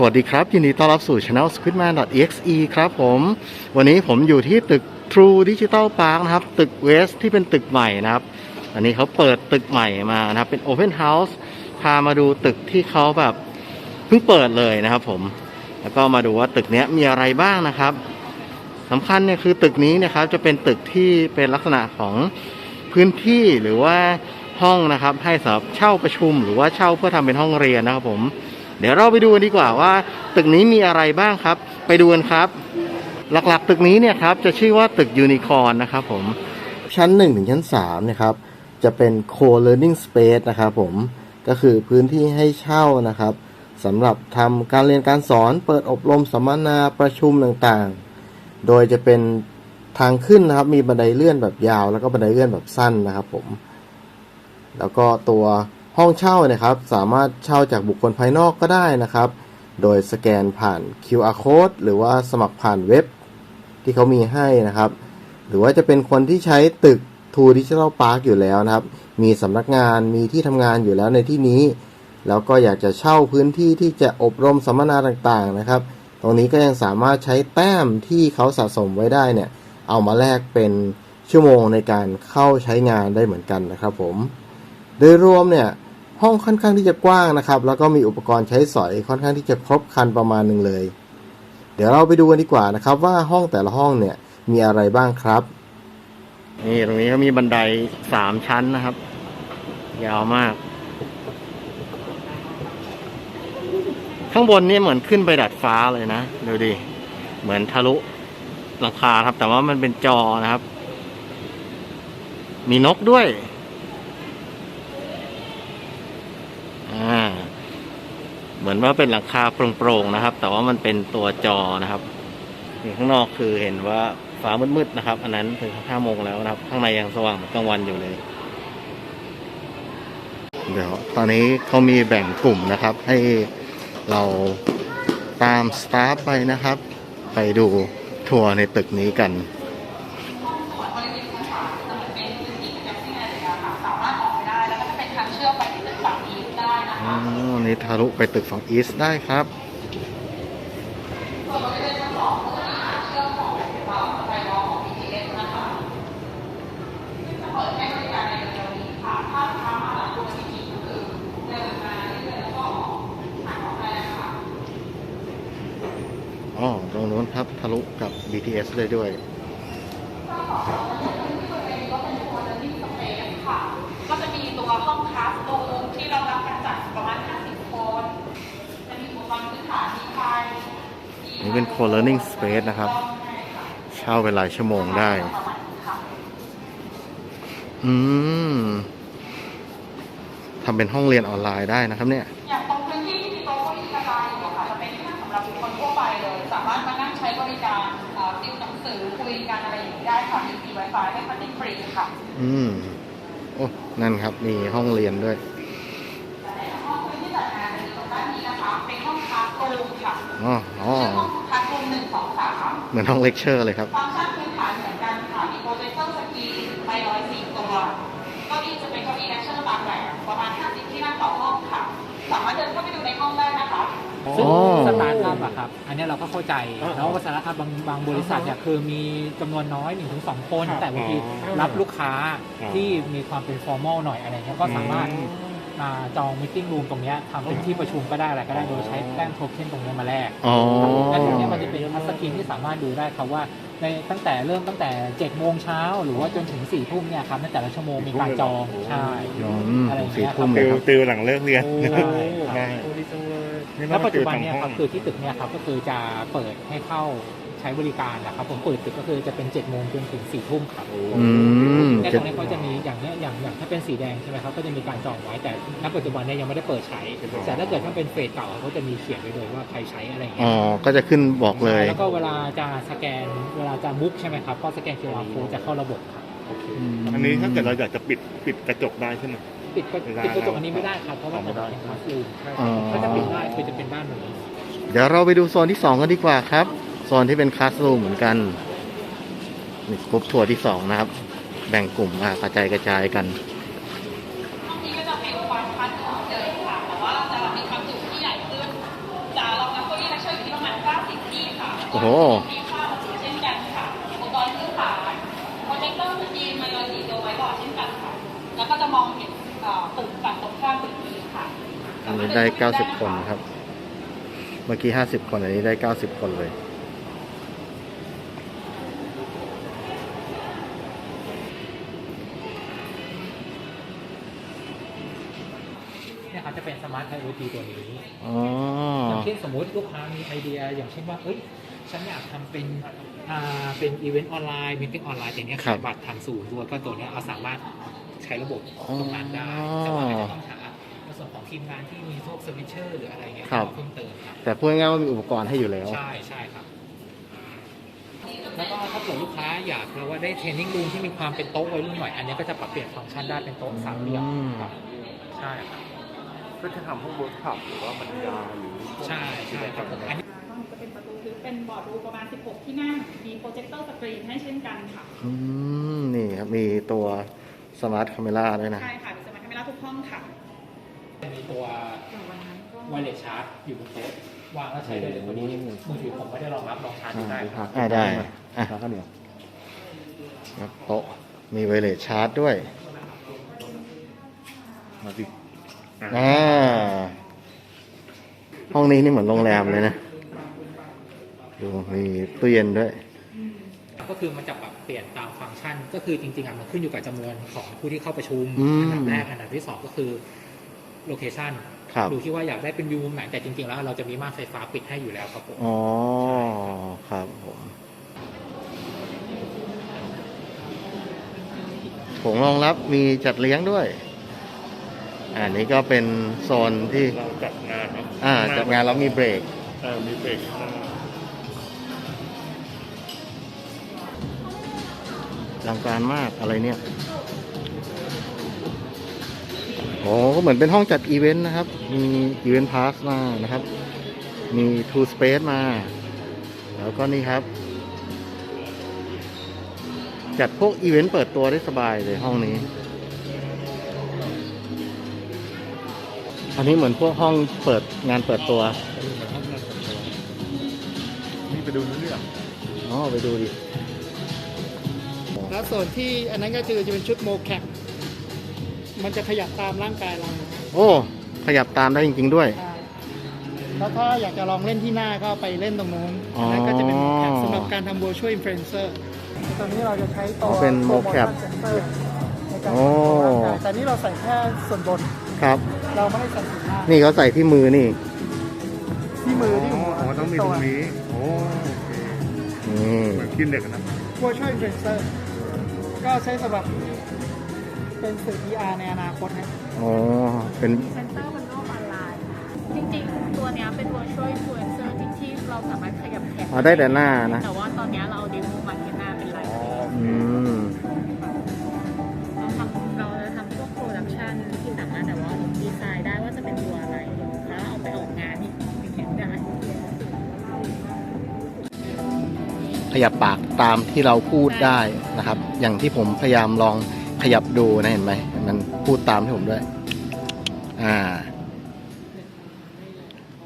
สวัสดีครับ ยินดีต้อนรับสู่ Channel squidman.exe ครับผม วันนี้ผมอยู่ที่ตึก True Digital Park นะครับ ตึก West ที่เป็นตึกใหม่นะครับ อันนี้เขาเปิดตึกใหม่มานะครับ เป็น Open House พามาดูตึกที่เขาแบบเพิ่งเปิดเลยนะครับผม แล้วก็มาดูว่าตึกนี้มีอะไรบ้างนะครับสำคัญเนี่ยคือตึกนี้นะครับจะเป็นตึกที่เป็นลักษณะของพื้นที่หรือว่าห้องนะครับ ให้สำหรับเช่าประชุมหรือว่าเช่าเพื่อทำเป็นห้องเรียนนะครับผม เดี๋ยวเราไปดูกันดีกว่าว่า ตึกนี้มีอะไรบ้างครับ ไปดูกันครับ หลักๆ ตึกนี้เนี่ยครับจะชื่อว่าตึกยูนิคอร์นนะครับผมชั้น 1 ถึงชั้น3นะครับจะเป็น co-learning space นะครับผมก็คือพื้นที่ให้เช่านะครับสำหรับทำการเรียนการสอนเปิดอบรมสัมมนาประชุมต่างๆ โดยจะเป็นทางขึ้นนะครับมีบันไดเลื่อนแบบยาว แล้วก็บันไดเลื่อนแบบสั้นนะครับผม แล้วก็ตัว ห้องเช่านะครับ สามารถเช่าจากบุคคลภายนอกก็ได้นะครับ โดยสแกนผ่าน QR code หรือว่าสมัครผ่านเว็บที่เขามีให้นะครับ หรือว่าจะเป็นคนที่ใช้ตึก True Digital Park อยู่แล้วนะครับ มีสำนักงานมีที่ทำงานอยู่แล้วในที่นี้ แล้วก็อยากจะเช่าพื้นที่ที่จะอบรมสัมมนาต่างๆนะครับ ตรงนี้ก็ยังสามารถใช้แต้มที่เขาสะสมไว้ได้เนี่ย เอามาแลกเป็นชั่วโมงในการเข้าใช้งานได้เหมือนกันนะครับผม โดยรวมเนี่ย ห้องค่อนข้างที่จะกว้างนะครับ แล้วก็มีอุปกรณ์ใช้สอยค่อนข้างที่จะครบครันประมาณหนึ่งเลย เดี๋ยวเราไปดูกันดีกว่านะครับ ว่าห้องแต่ละห้องเนี่ยมีอะไรบ้างครับ นี่ตรงนี้ก็มีบันไดสามชั้นนะครับ ยาวมาก ข้างบนนี่เหมือนขึ้นไปดัดฟ้าเลยนะดูดิเหมือนทะลุหลังคาครับ แต่ว่ามันเป็นจอนะครับ มีนกด้วย อ่า เห มือนว่าเป็นหลังคาโปร่งๆนะครับ แต่ว่ามันเป็นตัวจอนะครับนี่ข้างนอกคือเห็นว่าฟ้ามืดๆนะครับ อันนั้นถึงห้าโมงแล้วนะครับ ข้างในยังสว่างกลางวันอยู่เลย เดี๋ยวตอนนี้เขามีแบ่งกลุ่มนะครับ ให้เราตามสตาฟไปนะครับ ไปดูทัวร์ในตึกนี้กันทางเชื่อมไปที่ตึกฝั่งอีสได้ นี่ทะลุไปตึกฝั่งอีสได้ครับส่วนบริเวณชั้นสองก็จะมีทางเชื่อมของเอ่อไฟวอลของ BTS นะคะซึ่งจะเปิดให้บริการในเร็วๆนี้ค่ะถ้าลูกค้ามาหลังตัวจริงๆก็คือเดินมาเรื่อยๆแล้วก็หาของได้เลยค่ะอ๋อตรงนู้นครับทะลุกับ BTS เลยด้วย ค่ะก็จะมีตัวห้องคลาสรูมที่เรารับการจัดประมาณ 50 คน จะมีอุปกรณ์พื้นฐานมีไฟมี นี่เป็น co-learning space นะครับ เช่าเป็นรายชั่วโมงได้ อืมทำเป็นห้องเรียนออนไลน์ได้นะครับเนี่ยอย่างตรงพื้นที่ที่มีโต๊ะเก้าอี้กระจายอยู่อะค่ะจะเป็นที่นั่งสำหรับบุคคลทั่วไปเลย สามารถมานั่งใช้บริการเอ่อติวหนังสือคุยกันอะไรอย่างนี้ได้ค่ะมีฟรี Wi-Fi ให้พันธุ์ฟรีค่ะ อืมโอ้นั่นครับ มีห้องเรียนด้วยห้องพื้นที่จัดงานจะมีตรงด้านนี้นะคะ เป็นห้องคลาสรูมค่ะอ๋ออ๋อ ชื่อห้องคลาสรูม หนึ่งสองสามเหมือนห้องเลคเชอร์เลยครับ ฟังก์ชันพื้นฐานเหมือนกันค่ะมีโปรเจคเตอร์สกรีนไปร้อยสี่ตัวเก้าอี้จะเป็นเก้าอี้แอคชั่นบางแบบประมาณ50ที่นั่งต่อห้องค่ะ สามารถเดินเข้าไปดูในห้องได้นะคะซึ่งอ๋อสตาร์ทอัพอะครับ อันเนี้ยเราก็เข้าใจ แล้วว่าสตาร์ทอัพบางบางบริษัทเนี่ยคือมีจำนวนน้อย1นถึงสคน แต่บางทีรับลูกค้าที่มีความเป็นฟอร์มอลหน่อยอะไรเงี้ยก็สามารถมา จองมิ팅รูมตรงเนี้ยทำเป็นที่ประชุมก็ได้อะไรก็ได้โดยใช้แต้มโทเค็นตรงเนี้ยมาแลกอ๋อและตรงเนี้ยมันจะเป็นทัชสกรีนที่สามารถดูได้ครับว่าในตั้งแต่เริ่มตั้งแต่7โมงเช้าหรือว่าจนถึง4ทุ่มเนี่ยครับในแต่ละชั่วโมงมีการจองใช่อืมอะไรอย่างสี่เงี้ยคทุ่รับมเลติยวครับติวหลังเลิกเรียนใช่ครับได้แล้วปัจจุบันเนี่ยครับคือที่ตึกเนี่ยครับก็คือจะเปิดให้เข้าใช้บริการนะครับผมเปิดตึกก็คือจะเป็น7จ็ดโมงจนถึง4ี่ทุ่มครับอืมในตจะรงนี้ก็จะมีอย่างเนี้ยอย่างอย่างถ้าเป็นสีแดงใช่ไหมครับก็จะมีการจองไว้แต่ณปัจจุบันเนี่ยยังไม่ได้เปิดใช้ แต่ถ้าเกิดถ้าเป็นเฟสเก่าเขาจะมีเขียนไว้เลยว่าใครใช้อะไรอย่างอ๋เงี้อยก็จะขึ้นบอกเลย แล้วก็เวลาจะสแกนเวลาจะบุ๊กใช่ไหมครับ ก็สแกน QR code จะเข้าระบบครับอันนี้ถ้าเกิดเราอยากจะปิดปิดกระจกได้ใช่ไหม ปิดก็ปิดกระจกอันนี้ไม่ได้ครับ เพราะว่าไม่ได้เป็นคลาสรูมอ๋อ ถ้าจะปิดได้คือจะเป็นด้านนี้ เดี๋ยวเราไปดูโซนที่สองกันดีกว่าครับ โซนที่เป็นคลาสรูมเหมือนกันนี่กรุ๊ปทัวร์ที่สองนะครับ แบ่งกลุ่มมากระจายกระจายกันห้องนี้ก็จะเป็นความพันเหมือนเดิมค่ะแต่ว่าจะมีความจุที่ใหญ่ขึ้นจะรองรับผู้โอ้โหมีค่าภาษีเช่นกันค่ะอุปกรณ์ซื้อขายโปรเจคเตอร์สกรีนไมโลดีตัวไว้บอร์ดเช่นกันค่ะแล้วก็จะมองเห็นเอ่อตึกฝั่งตรงข้ามตึกนี้ค่ะอันนี้ได้ 90 คนครับ เมื่อกี้ 50 คน อันนี้ได้ 90 คนเลยเนี่ยครับจะ เป็นสมาร์ท IoT ตัวนี้อ๋ออย่างเช่นสมมติลูกค้ามีไอเดีย อย่างเช่นว่าเอ้ยฉันอยากทำเป็นอ่าเป็นอีเวนต์ออนไลน์มีติ้งออนไลน์แต่เนี้ยครัขาบยบัตรทางศูนย์ด้วยก็ตัวเนี้ยเราสามารถใช้ระบบอ๋อตรงนั้นได้แต่ว่าอาจจะต้องหาในส่วนของทีมงานที่มีพวกสวิตเชอร์หรืออะไรเงี้ยครับเพิ่มเติมครับแต่พูดง่ายๆว่ามีอุปกรณ์ให้อยู่แล้ว ใช่ใช่ครับแล้วก็ถ้าเกิดลูกค้าอยากเราว่าได้เทรนนิ่งรูมที่มีความเป็นโต๊ะไว้รุ่นหน่อย อันนี้ก็จะปรับเปลี่ยนฟังก์ชันได้เป็นโต๊ะสามเหลี่ยมอืมครับใช่ครับ ก็จะทำพวกเวิร์กช็อปหรือว่าบรรยายหรือพวกใช่ใช่ครับผมอันนี้ข้างจะเป็นประตูทึบเป็นบอร์ดรูประมาณ 16 ที่นั่ง มีโปรเจคเตอร์สกรีนให้เช่นกันค่ะ อืมนี่ครับ มีตัวสมาร์ทค a ม e ราด้วยนะ ใช่ค่ะมีสมาร์ทแคมเมราทุกห้องค่ะจะมีตัวไวเลสชาร์จอยู่บนโต๊ะวางแล้วใช้ได้เลยตัวนี้มือถือผมไม่ได้รองรับลองชาร์จดูได้ครับอ่าได้อะแล้วก็เนี่ยครับโต๊ะมีไวเลสชาร์จด้วยมาดิ อะอ่าห้องนี้นี่เหมือนโรงแรมเลยนะ ดูมีตู้เย็นด้วย ก็คือมันจะปรับเปลี่ยนตามฟังก์ชัน ก็คือจริงๆอะมันขึ้นอยู่กับจำนวนของผู้ที่เข้าประชุมอืม อันดับแรกอันดับที่สองก็คือโลเคชันครับ ดูที่ว่าอยากได้เป็นวิวมุมไหนแต่จริงๆแล้วเราจะมีม่านไฟฟ้าปิดให้อยู่แล้วครับผม อ๋อ ครับผมโถงรองรับมีจัดเลี้ยงด้วย อันนี้ก็เป็นโซนที่เราจัดงานครับอ่าจัดงานแล้วมีเบรกเออมีเบรกข้างหน้าลังการมากอะไรเนี่ยโอ้ก็เหมือนเป็นห้องจัดอีเวนต์นะครับ มีอีเวนต์พาสมานะครับ มีทูสเปซมา แล้วก็นี่ครับ จัดพวกอีเวนต์เปิดตัวได้สบายเลยห้องนี้ อันนี้เหมือนพวกห้องเปิดงานเปิดตัวนี่ไปดูเรื่องอ๋อไปดูดิ แล้วส่วนที่อันนั้นก็คือจะเป็นชุดโมแคปมันจะขยับตามร่างกายเรา โอ้ ขยับตามได้จริง ๆ ด้วยใช่แล้วถ้าอยากจะลองเล่นที่หน้าก็ไปเล่นตรงนู้นอ๋ออัอันนั้นก็จะเป็นโมแคปสำหรับการทำ virtual influencer ตอนนี้เราจะใช้อ๋ตัอวเป็นตัว mocap motion sensor ในการโอ้ควบคุมร่างกายแต่นี่เราใส่แค่ส่วนบน ครับ เราไม่ได้ใส่ส่วนหน้านี่เขาใส่ที่มือนี่ ที่มือที่หัวอ๋อต้องมีตรงนี้โอ้โอเคนี่ เหมือนกินเด็กอะนะตัว virtual influencer ก็ใช้สำหรับเป็นสื่อ VR ในอนาคตนะอ๋อ เป็นเซ็นเตอร์บนโลกออนไลน์ จริงๆ ตัวเนี้ยเป็น virtual influencer ที่ที่เราสามารถขยับแขนอ๋อได้แต่หน้านะ แต่ว่าตอนเนี้ยเราเดโมมาแค่หน้าเป็นไลฟ์ อืม ขยับปากตามที่เราพูดได้นะครับ อย่างที่ผมพยายามลองขยับดูนะเห็นไหมมันพูดตามที่ผมด้วย อ่า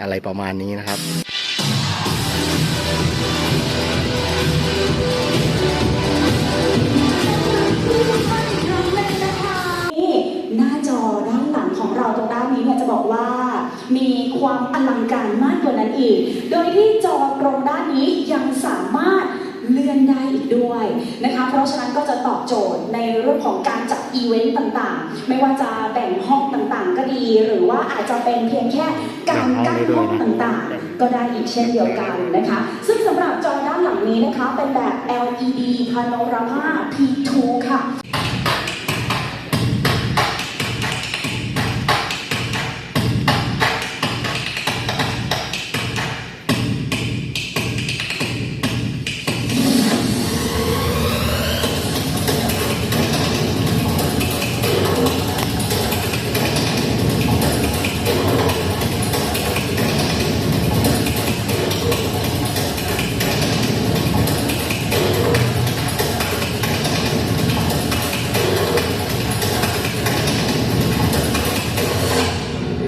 อะไรประมาณนี้นะครับนี่หน้าจอด้านหลังของเราตรงด้านนี้เนี่ยจะบอกว่า มีความอลังการมากกว่านั้นอีก โดยที่จอตรงด้านนี้ยังสามารถเลื่อนได้อีกด้วยนะคะ เพราะฉะนั้นก็จะตอบโจทย์ในเรื่องของการจัดอีเวนต์ต่างๆ ไม่ว่าจะแบ่งห้องต่างๆ ก็ดี หรือว่าอาจจะเป็นเพียงแค่การกั้นห้องต่างๆ ก็ได้อีกเช่นเดียวกันนะคะ ซึ่งสำหรับจอด้านหลังนี้นะคะ เป็นแบบ LED Panorama P2 ค่ะ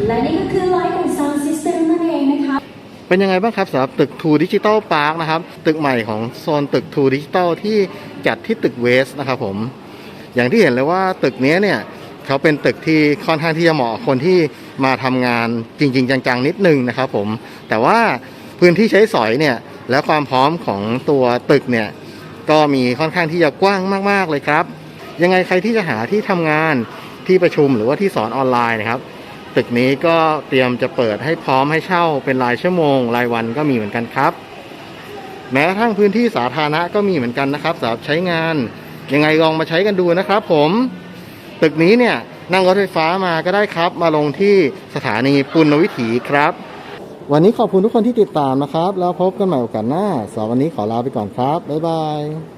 และนี่ก็คือไลฟ์ของ Sound System นั่นเองนะคะ เป็นยังไงบ้างครับสำหรับตึกทูดิจิตอลพาร์คนะครับ ตึกใหม่ของโซนตึกทูดิจิตอลที่จัดที่ตึกเวสนะครับผม อย่างที่เห็นเลยว่าตึกนี้เนี่ยเขาเป็นตึกที่ค่อนข้างที่จะเหมาะคนที่มาทำงานจริง ๆ จังๆ นิดนึงนะครับผม แต่ว่าพื้นที่ใช้สอยเนี่ยและความพร้อมของตัวตึกเนี่ยก็มีค่อนข้างที่จะกว้างมากๆเลยครับ ยังไงใครที่จะหาที่ทำงานที่ประชุมหรือว่าที่สอนออนไลน์นะครับ ตึกนี้ก็เตรียมจะเปิดให้พร้อมให้เช่าเป็นรายชั่วโมง รายวันก็มีเหมือนกันครับ แม้กระทั่งพื้นที่สาธารณะก็มีเหมือนกันนะครับสำหรับใช้งาน ยังไงลองมาใช้กันดูนะครับ ผมตึกนี้เนี่ยนั่งรถไฟฟ้ามาก็ได้ครับ มาลงที่สถานีปุณณวิถีครับ วันนี้ขอบคุณทุกคนที่ติดตามนะครับ แล้วพบกันใหม่โอกาสหน้าสำหรับวันนี้ขอลาไปก่อนครับ บ๊ายบาย